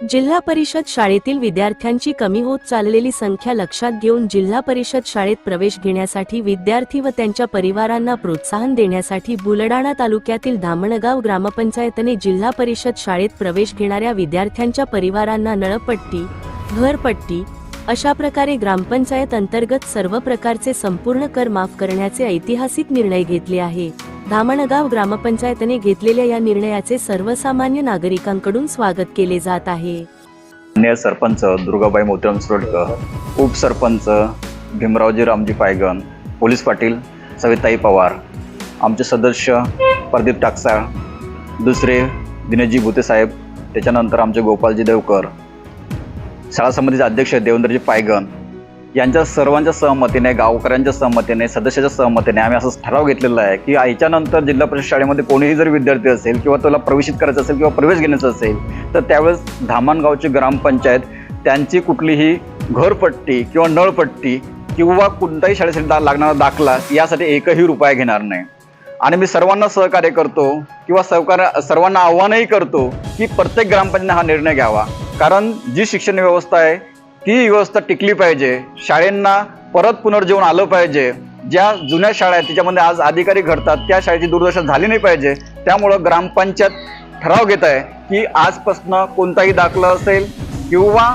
जिल्हा परिषद शाळेतील विद्यार्थ्यांची कमी होत चाललेली संख्या लक्षात घेऊन जिल्हा परिषद शाळेत प्रवेश घेण्यासाठी विद्यार्थी व त्यांच्या परिवारांना प्रोत्साहन देण्यासाठी बुलडाणा तालुक्यातील धामणगाव ग्रामपंचायतने जिल्हा परिषद शाळेत प्रवेश घेणाऱ्या विद्यार्थ्यांच्या परिवारांना नळपट्टी घरपट्टी अशा प्रकारे ग्रामपंचायत अंतर्गत सर्व प्रकारचे संपूर्ण कर माफ करण्याचे ऐतिहासिक निर्णय घेतले आहे. धामणगाव ग्रामपंचायतने घेतलेल्या या निर्णयाचे सर्वसामान्य नागरिकांकडून स्वागत केले जात आहे. सरपंच दुर्गाबाई मोतीराम सुरडकर उपसरपंच भीमरावजी रामजी पायगन पोलीस पाटील सविताई पवार आमचे सदस्य प्रदीप टाकसाळ दुसरे दिनेशजी भुतेसाहेब त्याच्यानंतर आमचे गोपालजी देवकर शाळा समितीचे अध्यक्ष देवेंद्रजी पायगन यांच्या सर्वांच्या सहमतीने गावकऱ्यांच्या सहमतीने सदस्याच्या सहमतीने आम्ही असं ठराव घेतलेला आहे की याच्यानंतर जिल्हा परिषद शाळेमध्ये कोणीही जर विद्यार्थी असेल किंवा त्याला प्रवेशित करायचं असेल किंवा प्रवेश घेण्याचा असेल तर त्यावेळेस धामणगावची ग्रामपंचायत त्यांची कुठलीही घरपट्टी किंवा नळपट्टी किंवा कोणत्याही शाळेसाठी दा लागणारा दाखला यासाठी एकही रुपया घेणार नाही. आणि मी सर्वांना सहकार्य करतो किंवा सहकार्य सर्वांना आव्हानही करतो की प्रत्येक ग्रामपंचायतीने हा निर्णय घ्यावा. कारण जी शिक्षण व्यवस्था आहे ती व्यवस्था टिकली पाहिजे. शाळेंना परत पुनर्जीवन आलं पाहिजे. ज्या जुन्या शाळा आहेत त्याच्यामध्ये आज अधिकारी घडतात त्या शाळेची दुर्दशा झाली नाही पाहिजे. त्यामुळं ग्रामपंचायत ठराव घेत आहे की आजपासनं कोणताही दाखला असेल किंवा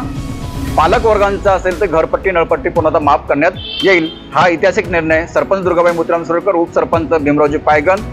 पालकवर्गांचा असेल तर घरपट्टी नळपट्टी पूर्णतः माफ करण्यात येईल. हा ऐतिहासिक निर्णय सरपंच दुर्गाबाई मोतीराम सुरकर उपसरपंच भीमरावजी पायगन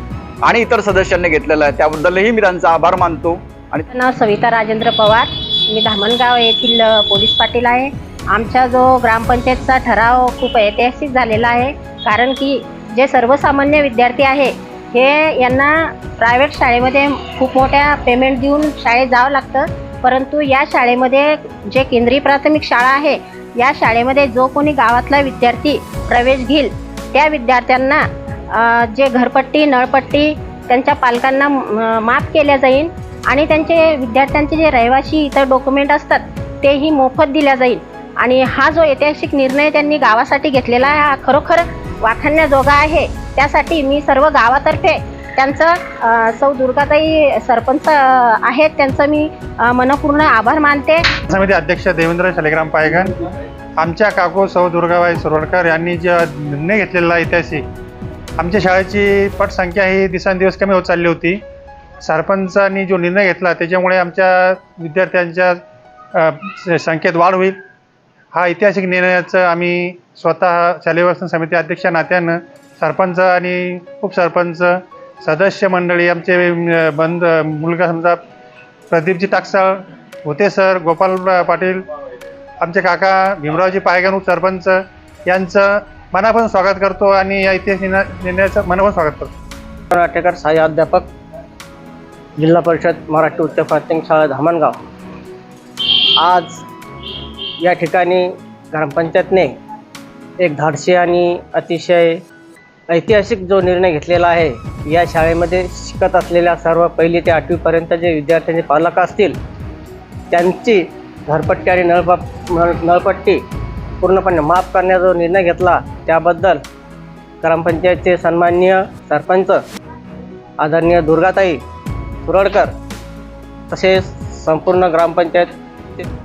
आणि इतर सदस्यांनी घेतलेला आहे. त्याबद्दलही मी त्यांचा आभार मानतो आणि सविता राजेंद्र पवार. मी धामणगाव येथील पोलीस पाटील आहे. आमचा जो ग्रामपंचायतचा ठराव खूप ऐतिहासिक झालेला आहे. कारण की जे सर्वसामान्य विद्यार्थी आहे हे यांना प्रायव्हेट शाळेमध्ये खूप मोठ्या पेमेंट देऊन शाळेत जावं लागतं. परंतु या शाळेमध्ये जे केंद्रीय प्राथमिक शाळा आहे या शाळेमध्ये जो कोणी गावातला विद्यार्थी प्रवेश घेईल त्या विद्यार्थ्यांना जे घरपट्टी नळपट्टी त्यांच्या पालकांना माफ केल्या जाईल. आणि त्यांचे विद्यार्थ्यांचे जे रहिवाशी इतर डॉक्युमेंट असतात तेही मोफत दिल्या जाईल. आणि हा जो ऐतिहासिक निर्णय त्यांनी गावासाठी घेतलेला आहे हा खरोखर वाखाणण्याजोगा आहे. त्यासाठी मी सर्व गावातर्फे त्यांचं सौ दुर्गाताई सरपंच आहेत त्यांचं मी मनपूर्ण आभार मानते. समिती अध्यक्ष देवेंद्र शालिग्राम पायगन आमच्या काकू सौ दुर्गाबाई सरोडकर यांनी जे निर्णय घेतलेला आहे ऐतिहासिक आमच्या शाळेची पटसंख्या ही दिवसेंदिवस कमी होत चालली होती. सरपंचांनी जो निर्णय घेतला त्याच्यामुळे आमच्या विद्यार्थ्यांच्या संख्येत वाढ होईल. हा ऐतिहासिक निर्णयाचं आम्ही स्वतः शालेय व्यवस्थापन समिती अध्यक्ष नात्यानं सरपंच आणि उपसरपंच सदस्य मंडळी आमचे बंद मुलगा समजा प्रदीपजी टाकसाळ होते सर गोपाल पाटील आमचे काका भीमरावजी पायगण सरपंच यांचं मनापासून स्वागत करतो आणि या इतिहास निर्णयाचं मनापासून स्वागत करतो. नाटेकर सहाय्य अध्यापक. जिल्हा परिषद मराठी उच्च प्राथमिक शाळा धामणगाव. आज या ठिकाणी ग्रामपंचायतने एक धाडसी आणि अतिशय ऐतिहासिक जो निर्णय घेतलेला आहे या शाळेमध्ये शिकत असलेल्या सर्व पहिली ते आठवीपर्यंत जे विद्यार्थ्यांचे पालक असतील त्यांची घरपट्टी आणि नळपा नळ नळपट्टी पूर्णपणे माफ करण्याचा जो निर्णय घेतला त्याबद्दल ग्रामपंचायतचे सन्माननीय सरपंच आदरणीय दुर्गाताई सुरडकर तसेच संपूर्ण ग्रामपंचायत